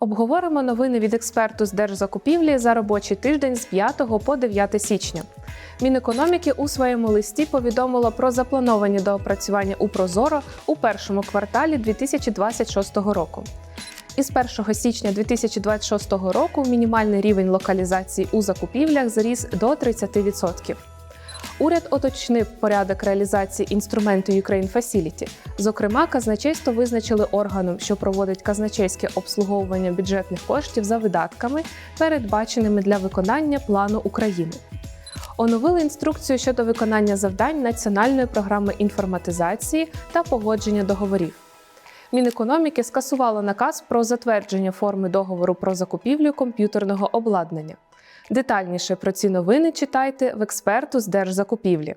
Обговоримо новини від експерту з держзакупівлі за робочий тиждень з 5 по 9 січня. Мінекономіки у своєму листі повідомило про заплановані доопрацювання у Прозоро у першому кварталі 2026 року. Із 1 січня 2026 року мінімальний рівень локалізації у закупівлях зріс до 30%. Уряд уточнив порядок реалізації інструменту Ukraine Facility. Зокрема, казначейство визначили органом, що проводить казначейське обслуговування бюджетних коштів за видатками, передбаченими для виконання плану України. Оновили інструкцію щодо виконання завдань національної програми інформатизації та погодження договорів. Мінекономіки скасувало наказ про затвердження форми договору про закупівлю комп'ютерного обладнання. Детальніше про ці новини читайте в експерту з держзакупівлі.